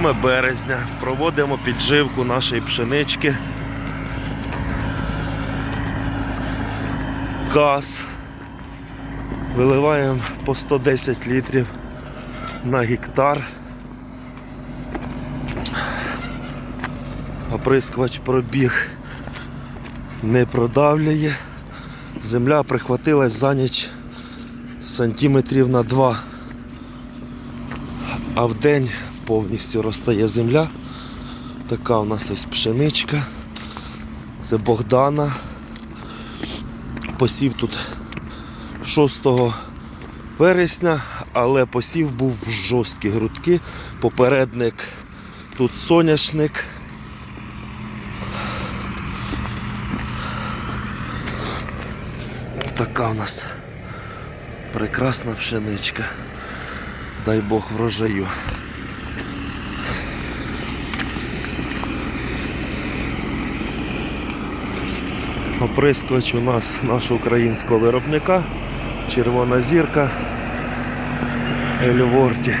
7 березня. Проводимо підживку нашої пшенички. Каз. Виливаємо по 110 літрів на гектар. Оприскувач пробіг не продавлює. Земля прихватилась за ніч сантиметрів на 2. А в день повністю розтає земля. Така у нас ось пшеничка. Це Богдана. Посів тут 6 вересня, але посів був в жорсткі грудки. Попередник тут соняшник. Така у нас прекрасна пшеничка. Дай Бог врожаю. Оприскувач у нас нашого українського виробника. Червона зірка Ельворті.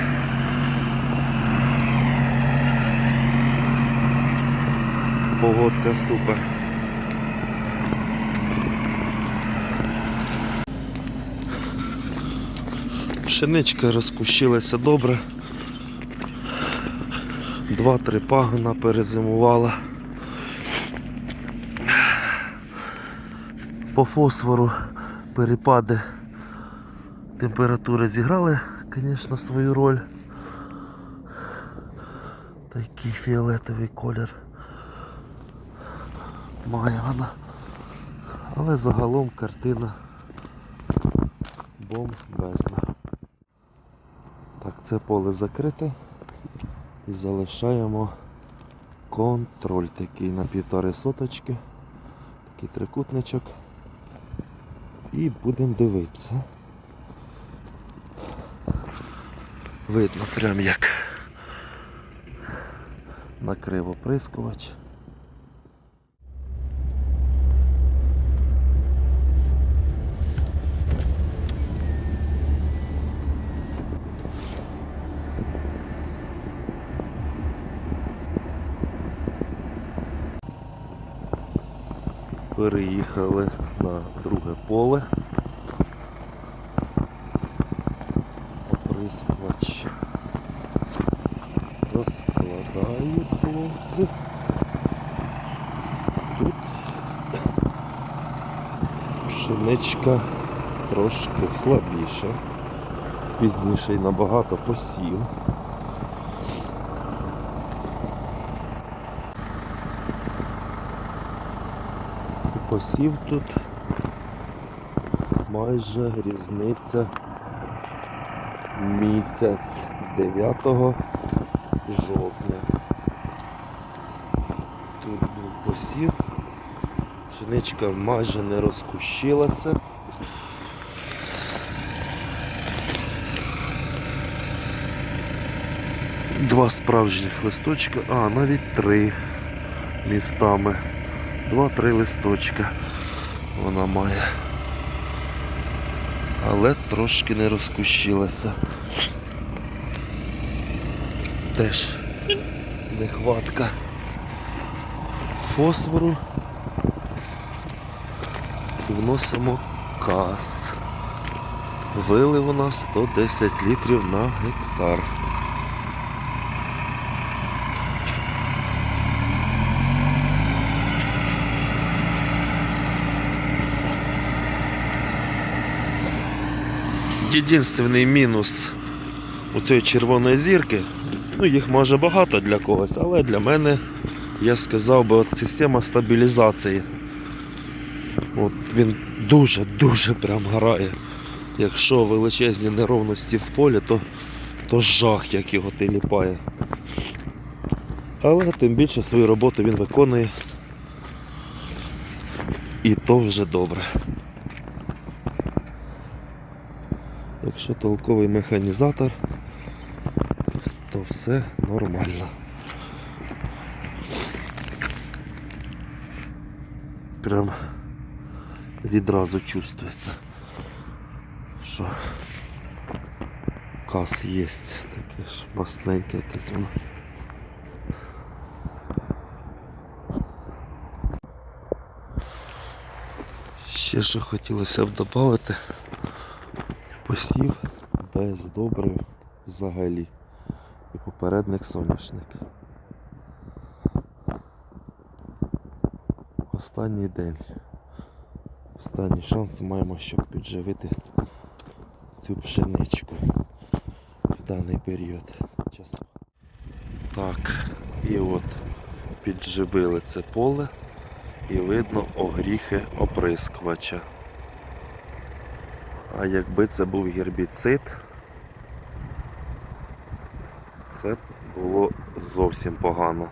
Погодка супер. Пшеничка розкущилася добре. Два-три пагона перезимувала. По фосфору перепади температури зіграли, звісно, свою роль. Такий фіолетовий колір має вона. Але загалом картина бомбезна. Так, це поле закрите і залишаємо контроль такий на півтори соточки. Такий трикутничок. І будемо дивитися. Видно прям як накриво оприскувач. Переїхали на друге поле. Оприскувач розкладають хлопці. Тут пшеничка трошки слабіша. Пізніше й набагато посів. Посів тут майже різниця місяць 9 жовтня. Тут був посів, пшеничка майже не розкущилася. Два справжніх листочка, а навіть три містами. Два-три листочка вона має. Але трошки не розкущилася. Теж нехватка фосфору. Вносимо каз. Вилив у нас 110 літрів на гектар. Єдинственний мінус у цієї червоної зірки, ну їх може багато для когось, але для мене я сказав би от система стабілізації. От він дуже-дуже прям грає. Якщо величезні неровності в полі, то, то жах, як його тиліпає. Але тим більше свою роботу він виконує. І то вже добре. Якщо толковий механізатор, то все нормально. Прям відразу чувствується, що кас є, таке ж масненьке якесь воно. Ще що хотілося б додати посів без добрив взагалі. І попередник соняшник. Останній день. Останній шанс маємо, щоб підживити цю пшеничку в даний період часу. Так, і от підживили це поле і видно огріхи оприскувача. А якби це був гербіцид, це б було зовсім погано.